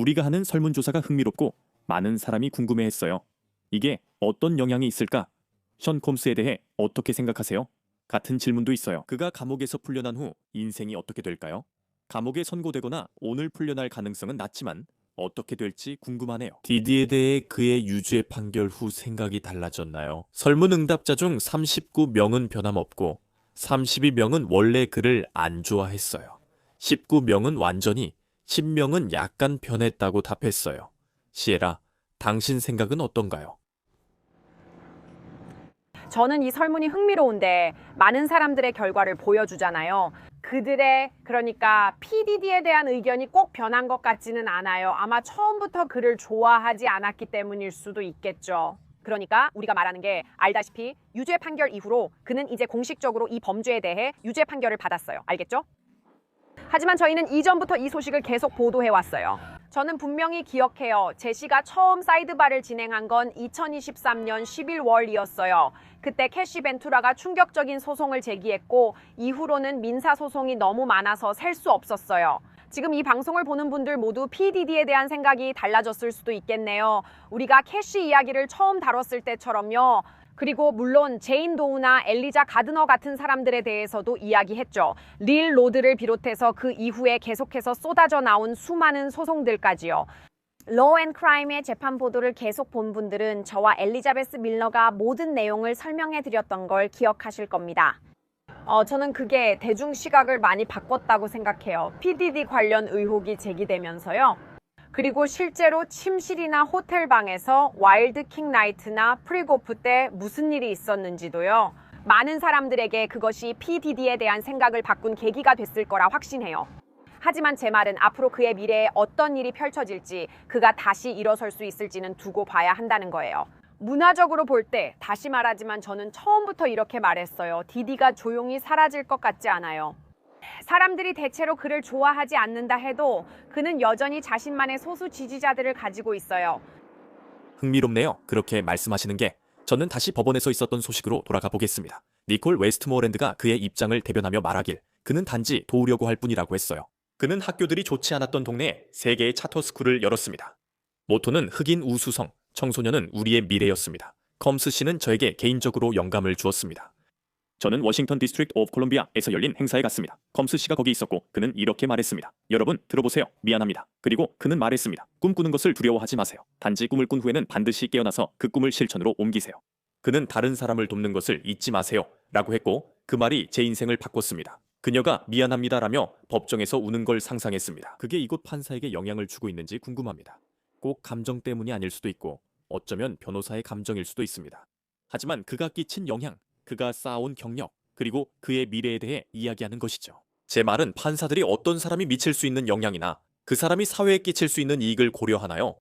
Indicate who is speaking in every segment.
Speaker 1: 우리가 하는 설문조사가 흥미롭고 많은 사람이 궁금해했어요. 이게 어떤 영향이 있을까? 션 콤스에 대해 어떻게 생각하세요? 같은 질문도 있어요. 그가 감옥에서 풀려난 후 인생이 어떻게 될까요? 감옥에 선고되거나 오늘 풀려날 가능성은 낮지만 어떻게 될지 궁금하네요. 디디에 대해 그의 유죄 판결 후 생각이 달라졌나요? 설문 응답자 중 39명은 변함없고 32명은 원래 그를 안 좋아했어요. 19명은 완전히, 10명은 약간 변했다고 답했어요. 시에라, 당신 생각은 어떤가요?
Speaker 2: 저는 이 설문이 흥미로운데 많은 사람들의 결과를 보여주잖아요. 그들의 그러니까 PDD에 대한 의견이 꼭 변한 것 같지는 않아요. 아마 처음부터 그를 좋아하지 않았기 때문일 수도 있겠죠. 그러니까 우리가 말하는 게 알다시피 유죄 판결 이후로 그는 이제 공식적으로 이 범죄에 대해 유죄 판결을 받았어요. 알겠죠? 하지만 저희는 이전부터 이 소식을 계속 보도해 왔어요. 저는 분명히 기억해요. 제시가 처음 사이드바를 진행한 건 2023년 11월이었어요. 그때 캐시 벤투라가 충격적인 소송을 제기했고 이후로는 민사 소송이 너무 많아서 셀 수 없었어요. 지금 이 방송을 보는 분들 모두 PDD에 대한 생각이 달라졌을 수도 있겠네요. 우리가 캐시 이야기를 처음 다뤘을 때처럼요. 그리고 물론 제인 도우나 엘리자 가드너 같은 사람들에 대해서도 이야기했죠. 릴 로드를 비롯해서 그 이후에 계속해서 쏟아져 나온 수많은 소송들까지요. 로우 앤 크라임의 재판 보도를 계속 본 분들은 저와 엘리자베스 밀러가 모든 내용을 설명해 드렸던 걸 기억하실 겁니다. 어, 저는 그게 대중 시각을 많이 바꿨다고 생각해요. PDD 관련 의혹이 제기되면서요. 그리고 실제로 침실이나 호텔 방에서 와일드 킹 나이트나 프리고프 때 무슨 일이 있었는지도요. 많은 사람들에게 그것이 PDD에 대한 생각을 바꾼 계기가 됐을 거라 확신해요. 하지만 제 말은 앞으로 그의 미래에 어떤 일이 펼쳐질지 그가 다시 일어설 수 있을지는 두고 봐야 한다는 거예요. 문화적으로 볼 때 다시 말하지만 저는 처음부터 이렇게 말했어요. 디디가 조용히 사라질 것 같지 않아요. 사람들이 대체로 그를 좋아하지 않는다 해도 그는 여전히 자신만의 소수 지지자들을 가지고 있어요.
Speaker 1: 흥미롭네요. 그렇게 말씀하시는 게 저는 다시 법원에서 있었던 소식으로 돌아가 보겠습니다. 니콜 웨스트모어랜드가 그의 입장을 대변하며 말하길 그는 단지 도우려고 할 뿐이라고 했어요. 그는 학교들이 좋지 않았던 동네에 세 개의 차터스쿨을 열었습니다. 모토는 흑인 우수성, 청소년은 우리의 미래였습니다. 컴스 씨는 저에게 개인적으로 영감을 주었습니다. 저는 워싱턴 디스트릭트 오브 콜롬비아에서 열린 행사에 갔습니다. 컴스 씨가 거기 있었고 그는 이렇게 말했습니다. 여러분 들어보세요. 미안합니다. 그리고 그는 말했습니다. 꿈꾸는 것을 두려워하지 마세요. 단지 꿈을 꾼 후에는 반드시 깨어나서 그 꿈을 실천으로 옮기세요. 그는 다른 사람을 돕는 것을 잊지 마세요. 라고 했고 그 말이 제 인생을 바꿨습니다. 그녀가 미안합니다라며 법정에서 우는 걸 상상했습니다. 그게 이곳 판사에게 영향을 주고 있는지 궁금합니다. 꼭 감정 때문이 아닐 수도 있고 어쩌면 변호사의 감정일 수도 있습니다. 하지만 그가 끼친 영향, 그가 쌓아온 경력, 그리고 그의 미래에 대해 이야기하는 것이죠. 제 말은 판사들이 어떤 사람이 미칠 수 있는 영향이나 그 사람이 사회에 끼칠 수 있는 이익을 고려하나요?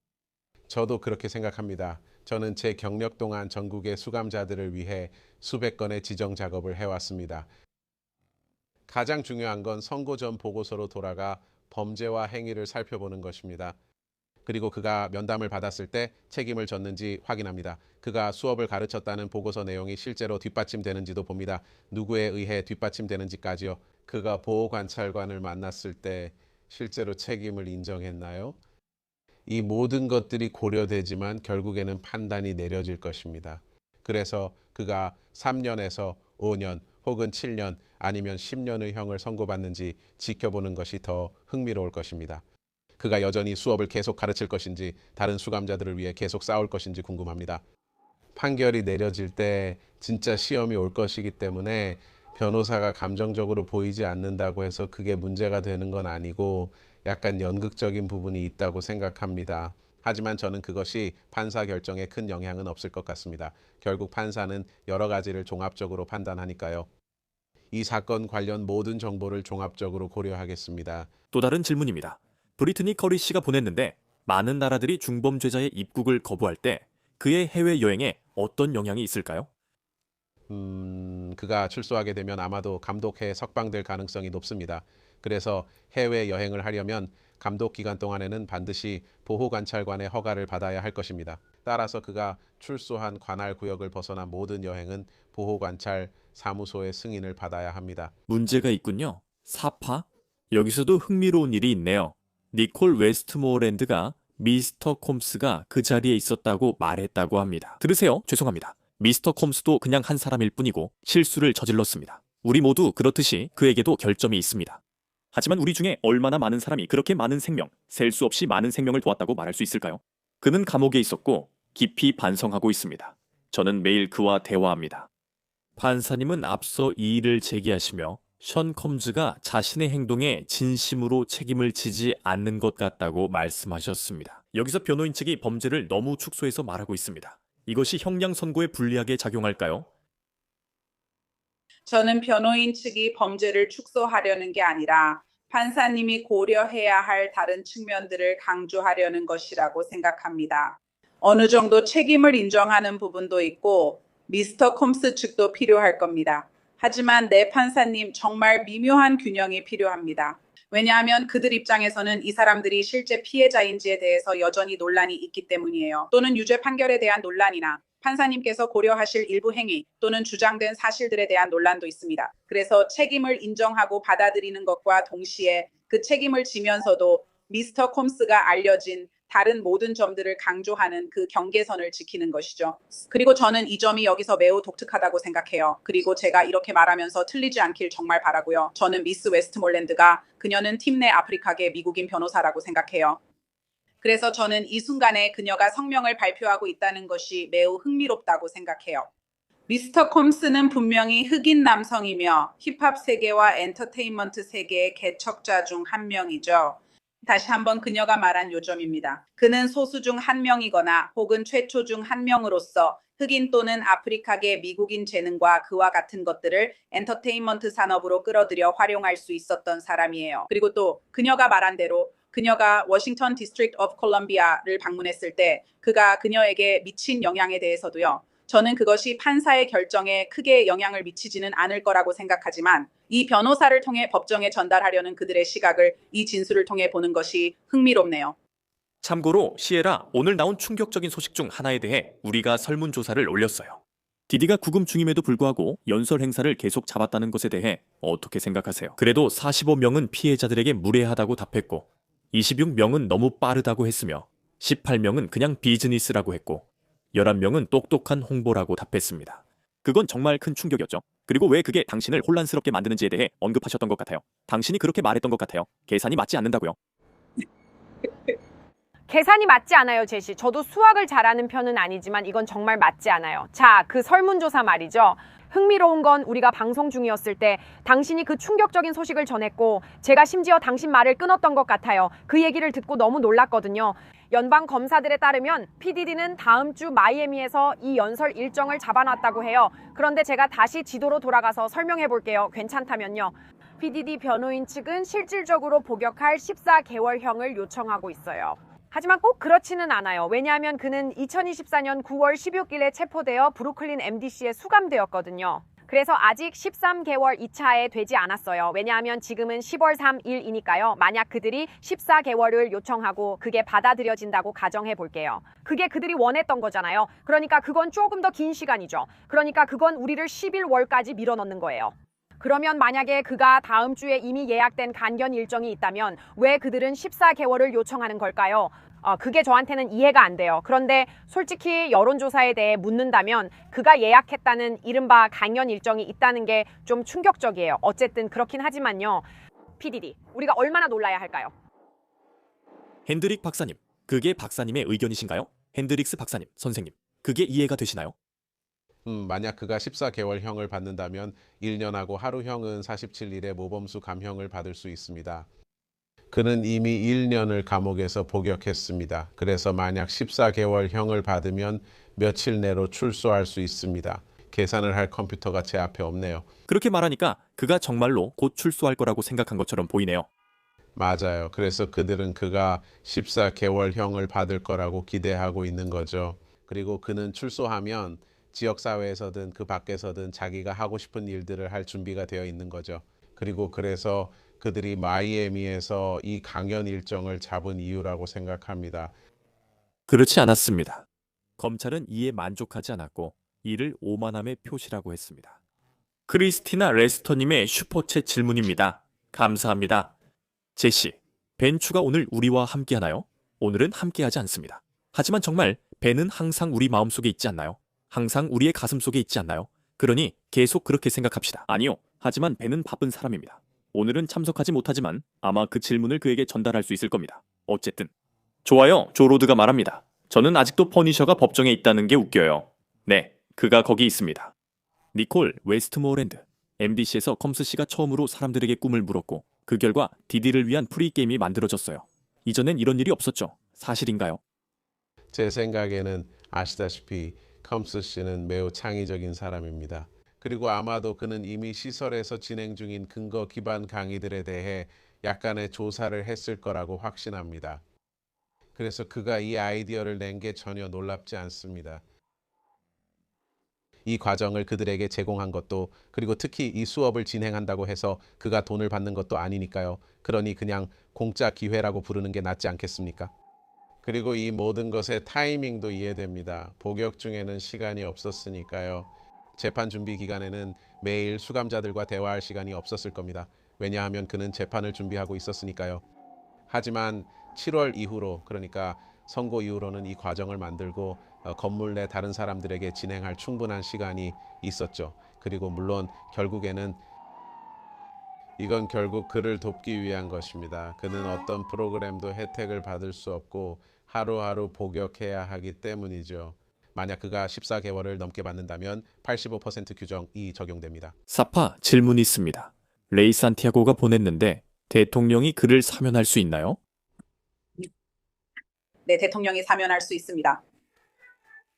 Speaker 3: 저도 그렇게 생각합니다. 저는 제 경력 동안 전국의 수감자들을 위해 수백 건의 지정 작업을 해왔습니다. 가장 중요한 건 선고 전 보고서로 돌아가 범죄와 행위를 살펴보는 것입니다. 그리고 그가 면담을 받았을 때 책임을 졌는지 확인합니다. 그가 수업을 가르쳤다는 보고서 내용이 실제로 뒷받침되는지도 봅니다. 누구에 의해 뒷받침되는지까지요. 그가 보호 관찰관을 만났을 때 실제로 책임을 인정했나요? 이 모든 것들이 고려되지만 결국에는 판단이 내려질 것입니다. 그래서 그가 3년에서 5년 혹은 7년 아니면 10년의 형을 선고받는지 지켜보는 것이 더 흥미로울 것입니다. 그가 여전히 수업을 계속 가르칠 것인지 다른 수감자들을 위해 계속 싸울 것인지 궁금합니다. 판결이 내려질 때 진짜 시험이 올 것이기 때문에 변호사가 감정적으로 보이지 않는다고 해서 그게 문제가 되는 건 아니고 약간 연극적인 부분이 있다고 생각합니다. 하지만 저는 그것이 판사 결정에 큰 영향은 없을 것 같습니다. 결국 판사는 여러 가지를 종합적으로 판단하니까요. 이 사건 관련 모든 정보를 종합적으로 고려하겠습니다.
Speaker 1: 또 다른 질문입니다. 브리트니 커리 씨가 보냈는데 많은 나라들이 중범죄자의 입국을 거부할 때 그의 해외 여행에 어떤 영향이 있을까요?
Speaker 3: 음, 그가 출소하게 되면 아마도 감독해 석방될 가능성이 높습니다. 그래서 해외 여행을 하려면 감독 기간 동안에는 반드시 보호 관찰관의 허가를 받아야 할 것입니다. 따라서 그가 출소한 관할 구역을 벗어난 모든 여행은 보호 관찰 사무소의 승인을 받아야 합니다.
Speaker 1: 문제가 있군요. 사파? 여기서도 흥미로운 일이 있네요. 니콜 웨스트모어랜드가 미스터 콤스가 그 자리에 있었다고 말했다고 합니다. 들으세요. 죄송합니다. 미스터 콤스도 그냥 한 사람일 뿐이고 실수를 저질렀습니다. 우리 모두 그렇듯이 그에게도 결점이 있습니다. 하지만 우리 중에 얼마나 많은 사람이 그렇게 많은 생명, 셀 수 없이 많은 생명을 도왔다고 말할 수 있을까요? 그는 감옥에 있었고 깊이 반성하고 있습니다. 저는 매일 그와 대화합니다. 판사님은 앞서 이의를 제기하시며 션 컴즈가 자신의 행동에 진심으로 책임을 지지 않는 것 같다고 말씀하셨습니다. 여기서 변호인 측이 범죄를 너무 축소해서 말하고 있습니다. 이것이 형량 선고에 불리하게 작용할까요?
Speaker 4: 저는 변호인 측이 범죄를 축소하려는 게 아니라 판사님이 고려해야 할 다른 측면들을 강조하려는 것이라고 생각합니다. 어느 정도 책임을 인정하는 부분도 있고 미스터 콤스 측도 필요할 겁니다. 하지만 내 판사님 정말 미묘한 균형이 필요합니다. 왜냐하면 그들 입장에서는 이 사람들이 실제 피해자인지에 대해서 여전히 논란이 있기 때문이에요. 또는 유죄 판결에 대한 논란이나 판사님께서 고려하실 일부 행위 또는 주장된 사실들에 대한 논란도 있습니다. 그래서 책임을 인정하고 받아들이는 것과 동시에 그 책임을 지면서도 미스터 콤스가 알려진 다른 모든 점들을 강조하는 그 경계선을 지키는 것이죠. 그리고 저는 이 점이 여기서 매우 독특하다고 생각해요. 그리고 제가 이렇게 말하면서 틀리지 않길 정말 바라고요. 저는 미스 웨스트몰랜드가 그녀는 팀 내 아프리카계 미국인 변호사라고 생각해요. 그래서 저는 이 순간에 그녀가 성명을 발표하고 있다는 것이 매우 흥미롭다고 생각해요. 미스터 콤스는 분명히 흑인 남성이며 힙합 세계와 엔터테인먼트 세계의 개척자 중 한 명이죠. 다시 한번 그녀가 말한 요점입니다. 그는 소수 중 한 명이거나 혹은 최초 중 한 명으로서 흑인 또는 아프리카계 미국인 재능과 그와 같은 것들을 엔터테인먼트 산업으로 끌어들여 활용할 수 있었던 사람이에요. 그리고 또 그녀가 말한 대로 그녀가 워싱턴 디스트릭트 오브 콜럼비아를 방문했을 때 그가 그녀에게 미친 영향에 대해서도요. 저는 그것이 판사의 결정에 크게 영향을 미치지는 않을 거라고 생각하지만 이 변호사를 통해 법정에 전달하려는 그들의 시각을 이 진술을 통해 보는 것이 흥미롭네요.
Speaker 1: 참고로 시에라 오늘 나온 충격적인 소식 중 하나에 대해 우리가 설문조사를 올렸어요. 디디가 구금 중임에도 불구하고 연설 행사를 계속 잡았다는 것에 대해 어떻게 생각하세요? 그래도 45명은 피해자들에게 무례하다고 답했고 26명은 너무 빠르다고 했으며 18명은 그냥 비즈니스라고 했고 11명은 똑똑한 홍보라고 답했습니다. 그건 정말 큰 충격이었죠. 그리고 왜 그게 당신을 혼란스럽게 만드는지에 대해 언급하셨던 것 같아요. 당신이 그렇게 말했던 것 같아요. 계산이 맞지 않는다고요.
Speaker 2: 계산이 맞지 않아요, 제시. 저도 수학을 잘하는 편은 아니지만 이건 정말 맞지 않아요. 자, 그 설문조사 말이죠. 흥미로운 건 우리가 방송 중이었을 때 당신이 그 충격적인 소식을 전했고 제가 심지어 당신 말을 끊었던 것 같아요. 그 얘기를 듣고 너무 놀랐거든요. 연방 검사들에 따르면 PDD는 다음 주 마이애미에서 이 연설 일정을 잡아놨다고 해요. 그런데 제가 다시 지도로 돌아가서 설명해 볼게요. 괜찮다면요. PDD 변호인 측은 실질적으로 복역할 14개월형을 요청하고 있어요. 하지만 꼭 그렇지는 않아요. 왜냐하면 그는 2024년 9월 16일에 체포되어 브루클린 MDC에 수감되었거든요. 그래서 아직 13개월 2차에 되지 않았어요. 왜냐하면 지금은 10월 3일이니까요. 만약 그들이 14개월을 요청하고 그게 받아들여진다고 가정해 볼게요. 그게 그들이 원했던 거잖아요. 그러니까 그건 조금 더 긴 시간이죠. 그러니까 그건 우리를 11월까지 밀어넣는 거예요. 그러면 만약에 그가 다음 주에 이미 예약된 간견 일정이 있다면 왜 그들은 14개월을 요청하는 걸까요? 어, 그게 저한테는 이해가 안 돼요. 그런데 솔직히 여론조사에 대해 묻는다면 그가 예약했다는 이른바 강연 일정이 있다는 게 좀 충격적이에요. 어쨌든 그렇긴 하지만요. PDD, 우리가 얼마나 놀라야 할까요?
Speaker 1: 핸드릭 박사님, 그게 박사님의 의견이신가요? 핸드릭스 박사님, 선생님, 그게 이해가 되시나요?
Speaker 3: 음, 만약 그가 14개월형을 받는다면 1년하고 하루형은 47일의 모범수 감형을 받을 수 있습니다. 그는 이미 1년을 감옥에서 복역했습니다. 그래서 만약 14개월형을 받으면 며칠 내로 출소할 수 있습니다. 계산을 할 컴퓨터가 제 앞에 없네요.
Speaker 1: 그렇게 말하니까 그가 정말로 곧 출소할 거라고 생각한 것처럼 보이네요.
Speaker 3: 맞아요. 그래서 그들은 그가 14개월형을 받을 거라고 기대하고 있는 거죠. 그리고 그는 출소하면 지역사회에서든 그 밖에서든 자기가 하고 싶은 일들을 할 준비가 되어 있는 거죠. 그리고 그래서 그들이 마이애미에서 이 강연 일정을 잡은 이유라고 생각합니다.
Speaker 1: 그렇지 않았습니다. 검찰은 이에 만족하지 않았고 이를 오만함의 표시라고 했습니다. 크리스티나 레스터님의 슈퍼챗 질문입니다. 감사합니다. 제시, 벤추가 오늘 우리와 함께 하나요? 오늘은 함께 하지 않습니다. 하지만 정말 벤은 항상 우리 마음속에 있지 않나요? 항상 우리의 가슴 속에 있지 않나요? 그러니 계속 그렇게 생각합시다. 아니요. 하지만 벤은 바쁜 사람입니다. 오늘은 참석하지 못하지만 아마 그 질문을 그에게 전달할 수 있을 겁니다. 어쨌든 좋아요. 조로드가 말합니다. 저는 아직도 퍼니셔가 법정에 있다는 게 웃겨요. 네, 그가 거기 있습니다. 니콜 웨스트모어랜드 MDC에서 컴스 씨가 처음으로 사람들에게 꿈을 물었고 그 결과 디디를 위한 프리게임이 만들어졌어요. 이전엔 이런 일이 없었죠. 사실인가요?
Speaker 3: 제 생각에는 아시다시피 컴스 씨는 매우 창의적인 사람입니다. 그리고 아마도 그는 이미 시설에서 진행 중인 근거 기반 강의들에 대해 약간의 조사를 했을 거라고 확신합니다. 그래서 그가 이 아이디어를 낸 게 전혀 놀랍지 않습니다. 이 과정을 그들에게 제공한 것도 그리고 특히 이 수업을 진행한다고 해서 그가 돈을 받는 것도 아니니까요. 그러니 그냥 공짜 기회라고 부르는 게 낫지 않겠습니까? 그리고 이 모든 것의 타이밍도 이해됩니다. 복역 중에는 시간이 없었으니까요. 재판 준비 기간에는 매일 수감자들과 대화할 시간이 없었을 겁니다. 왜냐하면 그는 재판을 준비하고 있었으니까요. 하지만 7월 이후로 그러니까 선고 이후로는 이 과정을 만들고 어, 건물 내 다른 사람들에게 진행할 충분한 시간이 있었죠. 그리고 물론 결국에는 이건 결국 그를 돕기 위한 것입니다. 그는 어떤 프로그램도 혜택을 받을 수 없고 하루하루 복역해야 하기 때문이죠. 만약 그가 14개월을 넘게 받는다면 85% 규정이 적용됩니다.
Speaker 1: 사파 질문이 있습니다. 레이 산티아고가 보냈는데 대통령이 그를 사면할 수 있나요?
Speaker 4: 네, 대통령이 사면할 수 있습니다.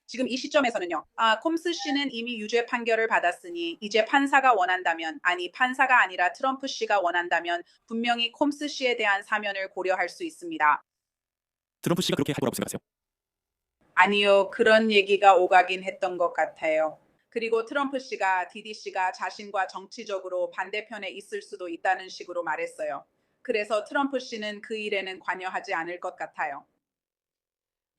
Speaker 4: 지금 이 시점에서는요. 아, 콤스 씨는 이미 유죄 판결을 받았으니 이제 판사가 원한다면 아니 판사가 아니라 트럼프 씨가 원한다면 분명히 콤스 씨에 대한 사면을 고려할 수 있습니다.
Speaker 1: 트럼프 씨가 그렇게 할 거라고 생각하세요?
Speaker 4: 아니요, 그런 얘기가 오가긴 했던 것 같아요. 그리고 트럼프 씨가 디디 씨가 자신과 정치적으로 반대편에 있을 수도 있다는 식으로 말했어요. 그래서 트럼프 씨는 그 일에는 관여하지 않을 것 같아요.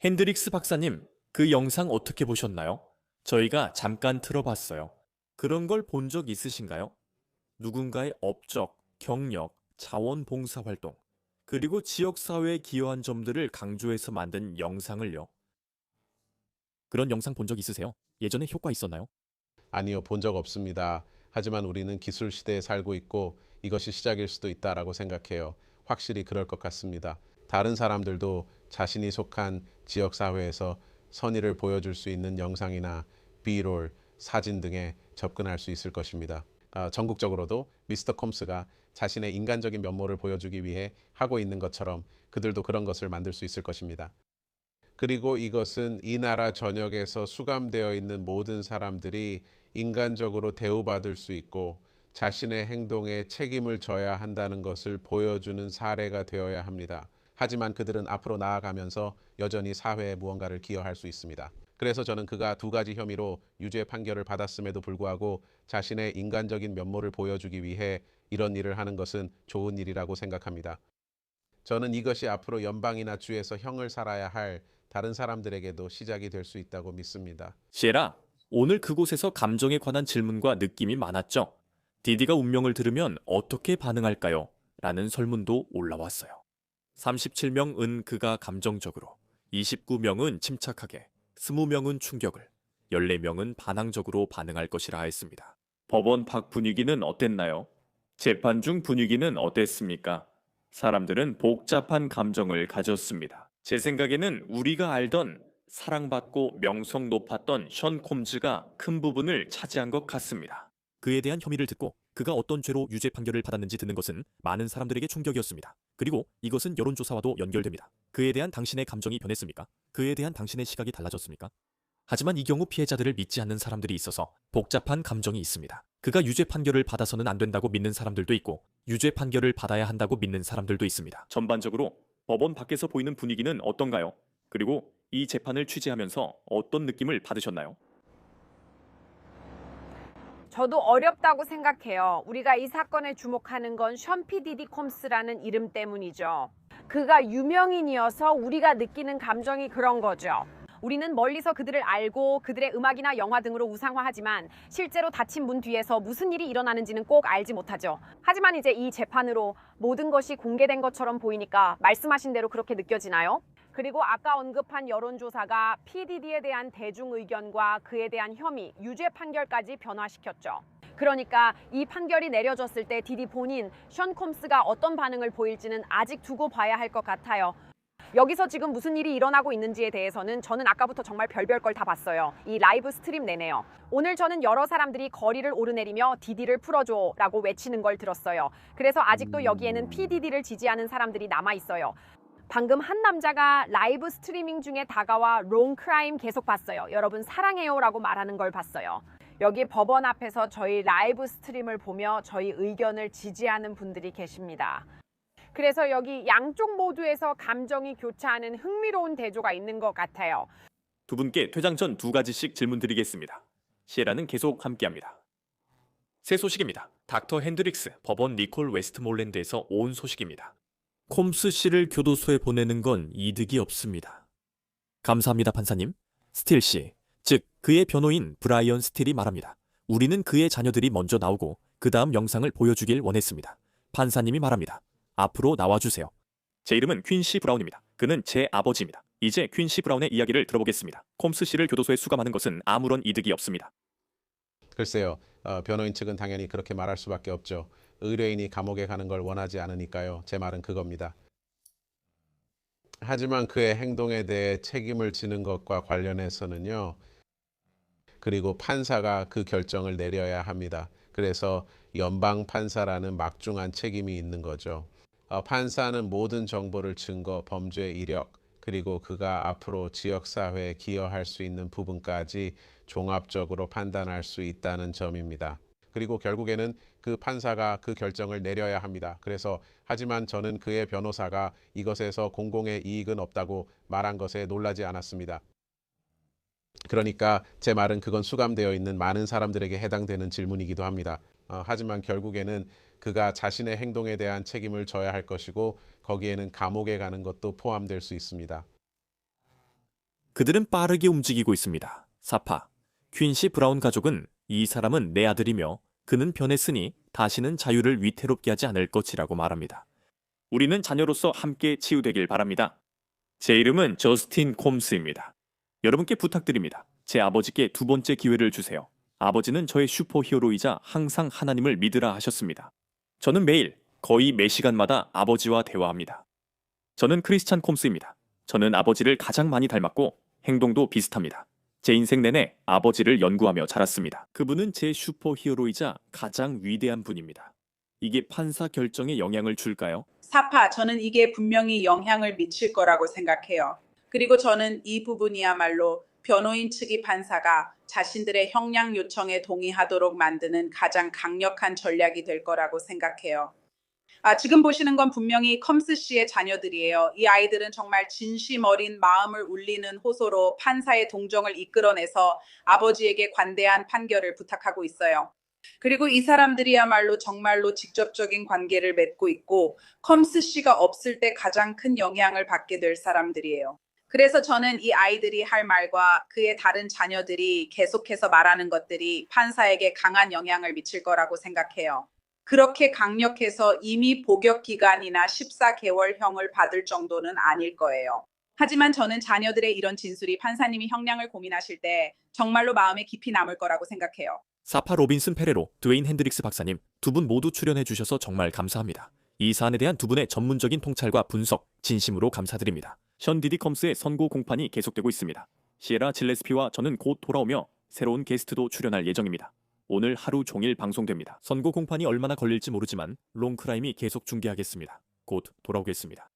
Speaker 1: 핸드릭스 박사님, 그 영상 어떻게 보셨나요? 저희가 잠깐 틀어봤어요. 그런 걸 본 적 있으신가요? 누군가의 업적, 경력, 자원봉사활동, 그리고 지역사회에 기여한 점들을 강조해서 만든 영상을요. 그런 영상 본 적 있으세요? 예전에 효과 있었나요?
Speaker 3: 아니요, 본 적 없습니다. 하지만 우리는 기술 시대에 살고 있고 이것이 시작일 수도 있다라고 생각해요. 확실히 그럴 것 같습니다. 다른 사람들도 자신이 속한 지역 사회에서 선의를 보여줄 수 있는 영상이나 비롤, 사진 등에 접근할 수 있을 것입니다. 아, 전국적으로도 미스터 콤스가 자신의 인간적인 면모를 보여주기 위해 하고 있는 것처럼 그들도 그런 것을 만들 수 있을 것입니다. 그리고 이것은 이 나라 전역에서 수감되어 있는 모든 사람들이 인간적으로 대우받을 수 있고 자신의 행동에 책임을 져야 한다는 것을 보여주는 사례가 되어야 합니다. 하지만 그들은 앞으로 나아가면서 여전히 사회에 무언가를 기여할 수 있습니다. 그래서 저는 그가 두 가지 혐의로 유죄 판결을 받았음에도 불구하고 자신의 인간적인 면모를 보여주기 위해 이런 일을 하는 것은 좋은 일이라고 생각합니다. 저는 이것이 앞으로 연방이나 주에서 형을 살아야 할 다른 사람들에게도 시작이 될 수 있다고 믿습니다.
Speaker 1: 시에라, 오늘 그곳에서 감정에 관한 질문과 느낌이 많았죠. 디디가 운명을 들으면 어떻게 반응할까요? 라는 설문도 올라왔어요. 37명은 그가 감정적으로, 29명은 침착하게, 20명은 충격을, 14명은 반항적으로 반응할 것이라 했습니다. 법원 밖 분위기는 어땠나요? 재판 중 분위기는 어땠습니까? 사람들은 복잡한 감정을 가졌습니다. 제 생각에는 우리가 알던 사랑받고 명성 높았던 션 콤즈가 큰 부분을 차지한 것 같습니다. 그에 대한 혐의를 듣고 그가 어떤 죄로 유죄 판결을 받았는지 듣는 것은 많은 사람들에게 충격이었습니다. 그리고 이것은 여론조사와도 연결됩니다. 그에 대한 당신의 감정이 변했습니까? 그에 대한 당신의 시각이 달라졌습니까? 하지만 이 경우 피해자들을 믿지 않는 사람들이 있어서 복잡한 감정이 있습니다. 그가 유죄 판결을 받아서는 안 된다고 믿는 사람들도 있고 유죄 판결을 받아야 한다고 믿는 사람들도 있습니다. 전반적으로 법원 밖에서 보이는 분위기는 어떤가요? 그리고 이 재판을 취재하면서 어떤 느낌을 받으셨나요?
Speaker 2: 저도 어렵다고 생각해요. 우리가 이 사건에 주목하는 건 션 피디디 콤스라는 이름 때문이죠. 그가 유명인이어서 우리가 느끼는 감정이 그런 거죠. 우리는 멀리서 그들을 알고 그들의 음악이나 영화 등으로 우상화하지만 실제로 닫힌 문 뒤에서 무슨 일이 일어나는지는 꼭 알지 못하죠. 하지만 이제 이 재판으로 모든 것이 공개된 것처럼 보이니까 말씀하신 대로 그렇게 느껴지나요? 그리고 아까 언급한 여론조사가 PDD에 대한 대중 의견과 그에 대한 혐의, 유죄 판결까지 변화시켰죠. 그러니까 이 판결이 내려졌을 때 디디 본인 션 콤스가 어떤 반응을 보일지는 아직 두고 봐야 할 것 같아요. 여기서 지금 무슨 일이 일어나고 있는지에 대해서는 저는 아까부터 정말 별별 걸 다 봤어요. 이 라이브 스트림 내내요. 오늘 저는 여러 사람들이 거리를 오르내리며 디디를 풀어줘 라고 외치는 걸 들었어요. 그래서 아직도 여기에는 PDD를 지지하는 사람들이 남아 있어요. 방금 한 남자가 라이브 스트리밍 중에 다가와 롱 크라임 계속 봤어요. 여러분 사랑해요 라고 말하는 걸 봤어요. 여기 법원 앞에서 저희 라이브 스트림을 보며 저희 의견을 지지하는 분들이 계십니다. 그래서 여기 양쪽 모두에서 감정이 교차하는 흥미로운 대조가 있는 것 같아요.
Speaker 1: 두 분께 퇴장 전 두 가지씩 질문 드리겠습니다. 시에라는 계속 함께합니다. 새 소식입니다. 닥터 핸드릭스 법원 니콜 웨스트몰랜드에서 온 소식입니다. 콤스 씨를 교도소에 보내는 건 이득이 없습니다. 감사합니다, 판사님. 스틸 씨, 즉 그의 변호인 브라이언 스틸이 말합니다. 우리는 그의 자녀들이 먼저 나오고 그 다음 영상을 보여주길 원했습니다. 판사님이 말합니다. 앞으로 나와주세요. 제 이름은 퀸시 브라운입니다. 그는 제 아버지입니다. 이제 퀸시 브라운의 이야기를 들어보겠습니다. 콤스 씨를 교도소에 수감하는 것은 아무런 이득이 없습니다.
Speaker 3: 글쎄요. 어, 변호인 측은 당연히 그렇게 말할 수밖에 없죠. 의뢰인이 감옥에 가는 걸 원하지 않으니까요. 제 말은 그겁니다. 하지만 그의 행동에 대해 책임을 지는 것과 관련해서는요. 그리고 판사가 그 결정을 내려야 합니다. 그래서 연방 판사라는 막중한 책임이 있는 거죠. 어, 판사는 모든 정보를 증거, 범죄 이력, 그리고 그가 앞으로 지역 사회에 기여할 수 있는 부분까지 종합적으로 판단할 수 있다는 점입니다. 그리고 결국에는 그 판사가 그 결정을 내려야 합니다. 그래서 하지만 저는 그의 변호사가 이것에서 공공의 이익은 없다고 말한 것에 놀라지 않았습니다. 그러니까 제 말은 그건 수감되어 있는 많은 사람들에게 해당되는 질문이기도 합니다. 어, 하지만 결국에는 그가 자신의 행동에 대한 책임을 져야 할 것이고 거기에는 감옥에 가는 것도 포함될 수 있습니다.
Speaker 1: 그들은 빠르게 움직이고 있습니다. 사파. 퀸시 브라운 가족은 이 사람은 내 아들이며 그는 변했으니 다시는 자유를 위태롭게 하지 않을 것이라고 말합니다. 우리는 자녀로서 함께 치유되길 바랍니다. 제 이름은 저스틴 콤스입니다. 여러분께 부탁드립니다. 제 아버지께 두 번째 기회를 주세요. 아버지는 저의 슈퍼히어로이자 항상 하나님을 믿으라 하셨습니다. 저는 매일 거의 매 시간마다 아버지와 대화합니다. 저는 크리스찬 콤스입니다. 저는 아버지를 가장 많이 닮았고 행동도 비슷합니다. 제 인생 내내 아버지를 연구하며 자랐습니다. 그분은 제 슈퍼 히어로이자 가장 위대한 분입니다. 이게 판사 결정에 영향을 줄까요?
Speaker 4: 사파, 저는 이게 분명히 영향을 미칠 거라고 생각해요. 그리고 저는 이 부분이야말로 변호인 측이 판사가 자신들의 형량 요청에 동의하도록 만드는 가장 강력한 전략이 될 거라고 생각해요. 아, 지금 보시는 건 분명히 컴스 씨의 자녀들이에요. 이 아이들은 정말 진심 어린 마음을 울리는 호소로 판사의 동정을 이끌어내서 아버지에게 관대한 판결을 부탁하고 있어요. 그리고 이 사람들이야말로 정말로 직접적인 관계를 맺고 있고 컴스 씨가 없을 때 가장 큰 영향을 받게 될 사람들이에요. 그래서 저는 이 아이들이 할 말과 그의 다른 자녀들이 계속해서 말하는 것들이 판사에게 강한 영향을 미칠 거라고 생각해요. 그렇게 강력해서 이미 복역 기간이나 14개월형을 받을 정도는 아닐 거예요. 하지만 저는 자녀들의 이런 진술이 판사님이 형량을 고민하실 때 정말로 마음에 깊이 남을 거라고 생각해요.
Speaker 1: 사파 로빈슨 페레로, 드웨인 핸드릭스 박사님 두 분 모두 출연해 주셔서 정말 감사합니다. 이 사안에 대한 두 분의 전문적인 통찰과 분석 진심으로 감사드립니다. 션 디디 컴스의 선고 공판이 계속되고 있습니다. 시에라 질레스피와 저는 곧 돌아오며 새로운 게스트도 출연할 예정입니다. 오늘 하루 종일 방송됩니다. 선고 공판이 얼마나 걸릴지 모르지만 롱크라임이 계속 중계하겠습니다. 곧 돌아오겠습니다.